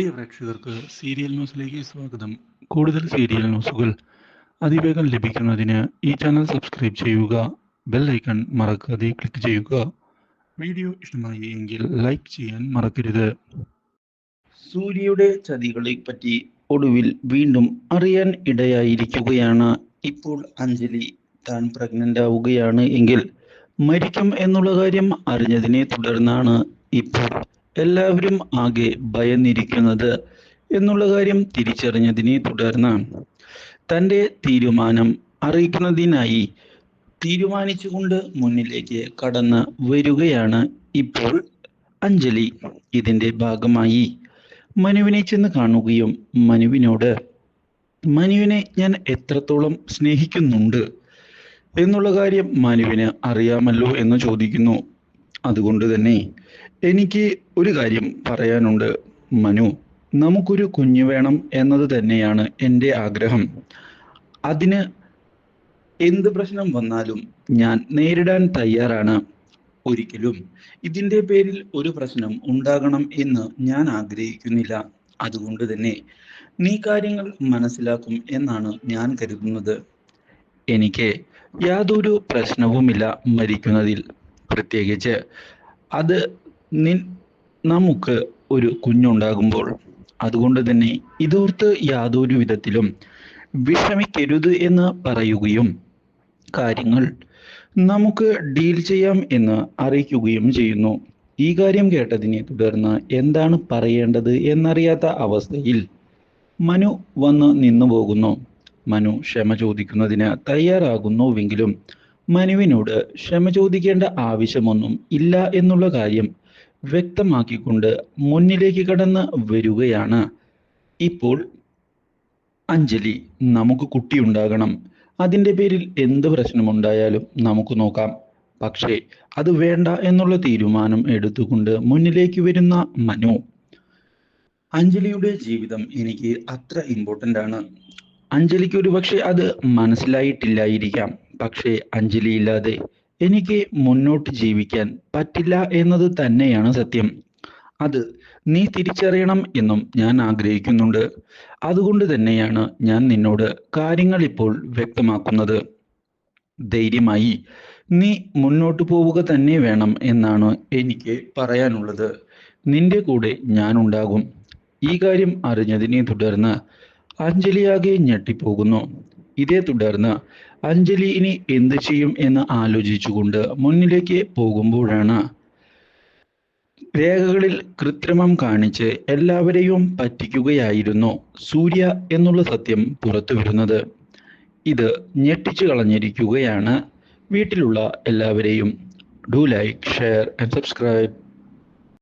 പ്രിയ പ്രേക്ഷകർക്ക് സീരിയൽ ന്യൂസിലേക്ക് സ്വാഗതം. കൂടുതൽ സീരിയൽ ന്യൂസുകൾ അതിവേഗം ലഭിക്കുന്നതിന് ഈ ചാനൽ സബ്സ്ക്രൈബ് ചെയ്യുക ബെൽ ഐക്കൺ മറക്കാതെ ക്ലിക്ക് ചെയ്യുക. വീഡിയോ ഇഷ്ടമായി എങ്കിൽ ലൈക്ക് ചെയ്യാൻ മറക്കരുത്. സൂര്യയുടെ ചതികളെ പറ്റി ഒടുവിൽ വീണ്ടും അറിയാൻ ഇടയായിരിക്കുകയാണ്. ഇപ്പോൾ അഞ്ജലി താൻ പ്രഗ്നന്റ് ആവുകയാണ് എങ്കിൽ മരിക്കും എന്നുള്ള കാര്യം അറിഞ്ഞതിനെ തുടർന്നാണ് ഇപ്പോൾ എല്ലാവരും ആകെ ഭയന്നിരിക്കുന്നത് എന്നുള്ള കാര്യം തിരിച്ചറിഞ്ഞതിനെ തുടർന്ന് തന്റെ തീരുമാനം അറിയിക്കുന്നതിനായി തീരുമാനിച്ചുകൊണ്ട് മുന്നിലേക്ക് കടന്ന് വരികയാണ് ഇപ്പോൾ അഞ്ജലി. ഇതിന്റെ ഭാഗമായി മനുവിനെ ചെന്ന് കാണുകയും മനുവിനോട് മനുവിനെ ഞാൻ എത്രത്തോളം സ്നേഹിക്കുന്നുണ്ട്? എന്നുള്ള കാര്യം മനുവിന് അറിയാമല്ലോ എന്ന് ചോദിക്കുന്നു. അതുകൊണ്ട് തന്നെ എനിക്ക് ഒരു കാര്യം പറയാനുണ്ട് മനു. നമുക്കൊരു കുഞ്ഞു വേണം എന്നത് തന്നെയാണ് എന്റെ ആഗ്രഹം. അതിന് എന്ത് പ്രശ്നം വന്നാലും ഞാൻ നേരിടാൻ തയ്യാറാണ് ഒരിക്കലും. ഇതിന്റെ പേരിൽ ഒരു പ്രശ്നം ഉണ്ടാകണം എന്ന് ഞാൻ ആഗ്രഹിക്കുന്നില്ല. അതുകൊണ്ട് തന്നെ നീ കാര്യങ്ങൾ മനസ്സിലാക്കും എന്നാണ് ഞാൻ കരുതുന്നത്. എനിക്ക് യാതൊരു പ്രശ്നവുമില്ല മരിക്കുന്നതിൽ. പ്രത്യേകിച്ച് അത് നിൻ നമുക്ക് ഒരു കുഞ്ഞുണ്ടാകുമ്പോൾ അതുകൊണ്ട് തന്നെ ഇതോർത്ത് യാതൊരു വിധത്തിലും വിഷമിക്കരുത് എന്ന് പറയുകയും കാര്യങ്ങൾ നമുക്ക് ഡീൽ ചെയ്യാം എന്ന് അറിയിക്കുകയും ചെയ്യുന്നു. ഈ കാര്യം കേട്ടതിനെ തുടർന്ന് എന്താണ് പറയേണ്ടത് എന്നറിയാത്ത അവസ്ഥയിൽ മനു വന്ന് നിന്നു പോകുന്നു. മനു ക്ഷമ ചോദിക്കുന്നതിന് തയ്യാറാകുന്നുവെങ്കിലും മനുവിനോട് ക്ഷമ ചോദിക്കേണ്ട ആവശ്യമൊന്നും ഇല്ല എന്നുള്ള കാര്യം വ്യക്തമാക്കിക്കൊണ്ട് മുന്നിലേക്ക് കടന്ന് വരികയാണ്. ഇപ്പോൾ അഞ്ജലി നമുക്ക് കുട്ടി ഉണ്ടാകണം. അതിന്റെ പേരിൽ എന്ത് പ്രശ്നമുണ്ടായാലും നമുക്ക് നോക്കാം. പക്ഷേ അത് വേണ്ട എന്നുള്ള തീരുമാനം എടുത്തുകൊണ്ട് മുന്നിലേക്ക് വരുന്ന മനു അഞ്ജലിയുടെ ജീവിതം എനിക്ക് അത്ര ഇമ്പോർട്ടന്റ് ആണ്. അഞ്ജലിക്ക് ഒരു പക്ഷേ അത് മനസ്സിലായിട്ടില്ലായിരിക്കാം. പക്ഷേ അഞ്ജലി ഇല്ലാതെ എനിക്ക് മുന്നോട്ട് ജീവിക്കാൻ പറ്റില്ല എന്നത് തന്നെയാണ് സത്യം. അത് നീ തിരിച്ചറിയണം എന്നും ഞാൻ ആഗ്രഹിക്കുന്നുണ്ട്. അതുകൊണ്ട് തന്നെയാണ് ഞാൻ നിന്നോട് കാര്യങ്ങൾ ഇപ്പോൾ വ്യക്തമാക്കുന്നത്. ധൈര്യമായി നീ മുന്നോട്ട് പോവുക തന്നെ വേണം എന്നാണ് എനിക്ക് പറയാനുള്ളത്. നിന്റെ കൂടെ ഞാൻ ഉണ്ടാകും. ഈ കാര്യം അറിഞ്ഞതിനെ തുടർന്ന് അഞ്ജലിയാകെ ഞെട്ടിപ്പോകുന്നു. ഇതേ തുടർന്ന് അഞ്ജലി ഇനി എന്ത് ചെയ്യും എന്ന് ആലോചിച്ചുകൊണ്ട് മുന്നിലേക്ക് പോകുമ്പോഴാണ് രേഖകളിൽ കൃത്രിമം കാണിച്ച് എല്ലാവരെയും പറ്റിക്കുകയായിരുന്നു സൂര്യ എന്നുള്ള സത്യം പുറത്തു വരുന്നത്. ഇത് ഞെട്ടിച്ചു കളഞ്ഞിരിക്കുകയാണ് വീട്ടിലുള്ള എല്ലാവരെയും. Do like share and subscribe.